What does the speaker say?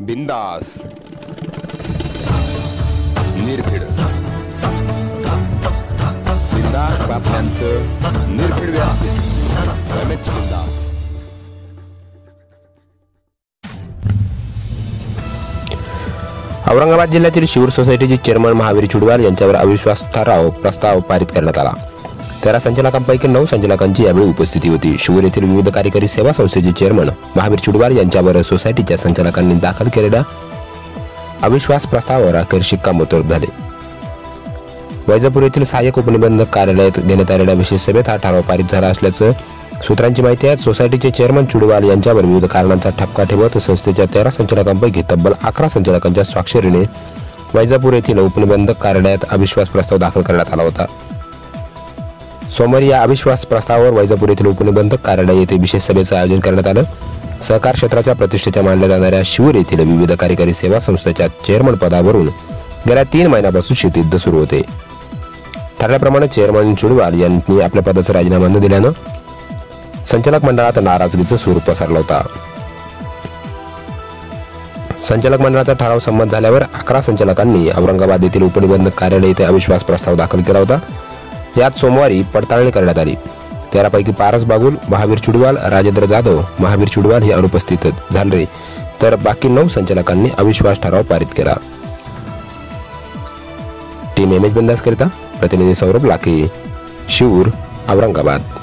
बिंदास. निर्भीड. बिंदास बातम्यांचं निर्भीड व्यासपीठ रमेश बिंदास. औरंगाबाद जिल्ह्यातील शिवर सोसायटीचे चेअरमन महावीर चुडवार यांच्यावर अविश्वास ठराव प्रस्ताव पारित करण्यात आला. तेरा संचालकांपैकी नऊ संचालकांची यावेळी उपस्थिती होती. शिवूर येथील विविध कार्यकारी सेवा संस्थेचे चेअरमन महावीर चुडवाल यांच्यावर सोसायटीच्या संचालकांनी दाखल केलेल्या अविश्वास प्रस्तावावर अखेर शिक्कामोर्तब झाले. वैजापूर येथील सहाय्यक उपनिबंधक कार्यालयात घेण्यात आलेल्या विशेष सभेत हा ठराव पारित झाला असल्याचं सूत्रांची माहिती आहे. सोसायटीचे चेअरमन चुडवाल यांच्यावर विविध कारणांचा ठपका ठेवत संस्थेच्या तेरा संचालकांपैकी तब्बल अकरा संचालकांच्या स्वाक्षरीने वैजापूर येथील उपनिबंधक कार्यालयात अविश्वास प्रस्ताव दाखल करण्यात आला होता. सोमवारी या अविश्वास प्रस्तावावर वैजापूर येथील उपनिबंधक कार्यालय येथे विशेष सभेचं आयोजन करण्यात आलं. सहकार क्षेत्राच्या प्रतिष्ठेच्या मानल्या जाणाऱ्या शिवूर येथील विविध कार्यकारी सेवा संस्थेच्या चेअरमन पदावरून गेल्या तीन महिन्यापासून शेतीयुद्ध सुरू होते. ठरल्याप्रमाणे चेअरमन चुडवाल यांनी आपल्या पदाचा राजीनामा न दिल्यानं संचालक मंडळात नाराजगीचं स्वरूप पसरलं होता. संचालक मंडळाचा ठराव संमत झाल्यावर अकरा संचालकांनी औरंगाबाद येथील उपनिबंधक कार्यालय येथे अविश्वास प्रस्ताव दाखल केला होता. यात सोमवारी पडताळणी करण्यात आली. तेरापैकी पारस बागुल महावीर चुडवाल राजेंद्र जाधव महावीर चुडवाल हे अनुपस्थित झाले. तर बाकी नऊ संचालकांनी अविश्वास ठराव पारित केला. टीम एम एच बिंदास करिता प्रतिनिधी सौरभ लाखे शिवूर औरंगाबाद.